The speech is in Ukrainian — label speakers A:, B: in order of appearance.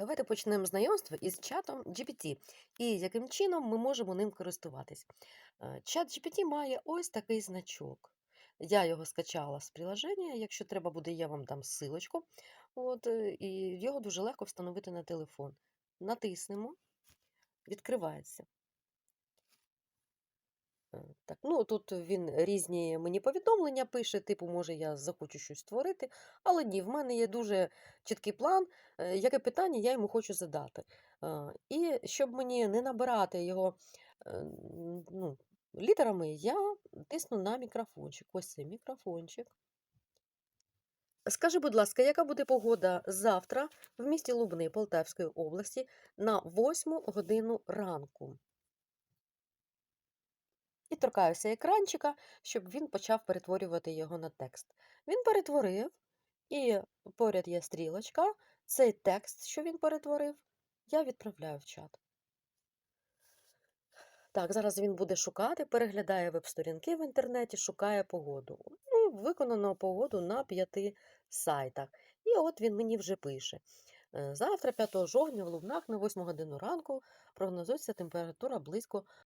A: Давайте почнемо знайомство із чатом GPT і яким чином ми можемо ним користуватись. Е, Чат GPT має ось такий значок. Я його скачала з приложення. Якщо треба буде, я вам дам ссылочку. От, е, і його дуже легко встановити на телефон. Натиснемо, відкривається. Так, ну тут він різні мені повідомлення пише, типу, може, я захочу щось створити, але ні, в мене є дуже чіткий план, е, яке питання я йому хочу задати. Е, І щоб мені не набирати його е, ну, літерами, я тисну на мікрофончик. Ось цей мікрофончик. Скажи, будь ласка, яка буде погода завтра в місті Лубни Полтавської області на 8 годину ранку? Торкаюся екранчика, щоб він почав перетворювати його на текст. Він перетворив, і поряд є стрілочка. Цей текст, що він перетворив, я відправляю в чат. Так, зараз він буде шукати, переглядає веб-сторінки в інтернеті, шукає погоду. Ну, виконано погоду на п'яти сайтах. І от він мені вже пише. Е, Завтра, 5 жовтня, в Лубнах на 8 годину ранку прогнозується температура близько